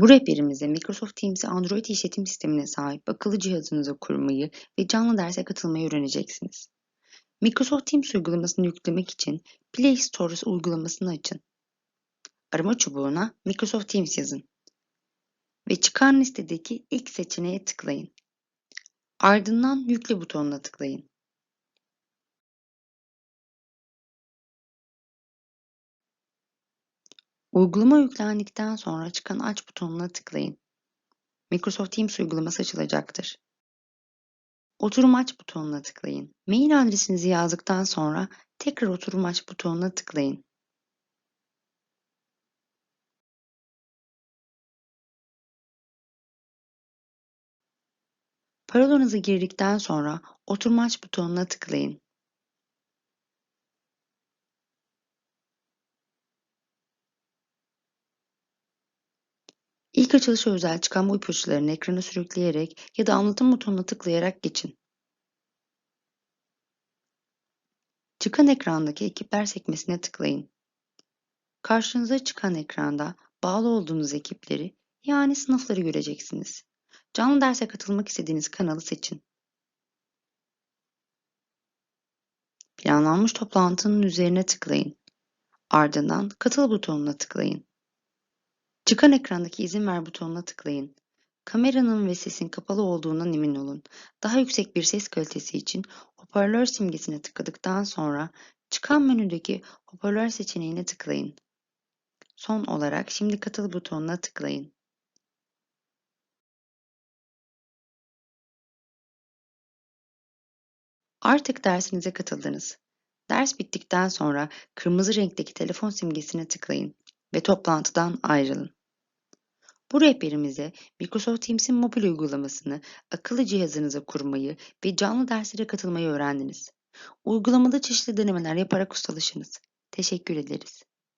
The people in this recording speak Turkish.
Bu rehberimize Microsoft Teams'i Android işletim sistemine sahip akıllı cihazınıza kurmayı ve canlı derse katılmayı öğreneceksiniz. Microsoft Teams uygulamasını yüklemek için Play Store uygulamasını açın. Arama çubuğuna Microsoft Teams yazın ve çıkan listedeki ilk seçeneğe tıklayın. Ardından Yükle butonuna tıklayın. Uygulama yüklendikten sonra çıkan Aç butonuna tıklayın. Microsoft Teams uygulaması açılacaktır. Oturum aç butonuna tıklayın. Mail adresinizi yazdıktan sonra tekrar oturum aç butonuna tıklayın. Parolanızı girdikten sonra oturum aç butonuna tıklayın. İlk açılışa özel çıkan bu ipuçlarını ekrana sürükleyerek ya da anlatım butonuna tıklayarak geçin. Çıkan ekrandaki ekipler sekmesine tıklayın. Karşınıza çıkan ekranda bağlı olduğunuz ekipleri yani sınıfları göreceksiniz. Canlı derse katılmak istediğiniz kanalı seçin. Planlanmış toplantının üzerine tıklayın. Ardından Katıl butonuna tıklayın. Çıkan ekrandaki izin ver butonuna tıklayın. Kameranın ve sesin kapalı olduğundan emin olun. Daha yüksek bir ses kalitesi için hoparlör simgesine tıkladıktan sonra çıkan menüdeki hoparlör seçeneğine tıklayın. Son olarak şimdi katıl butonuna tıklayın. Artık dersinize katıldınız. Ders bittikten sonra kırmızı renkteki telefon simgesine tıklayın ve toplantıdan ayrılın. Bu rehberimize Microsoft Teams'in mobil uygulamasını akıllı cihazınıza kurmayı ve canlı derslere katılmayı öğrendiniz. Uygulamada çeşitli denemeler yaparak ustalaşınız. Teşekkür ederiz.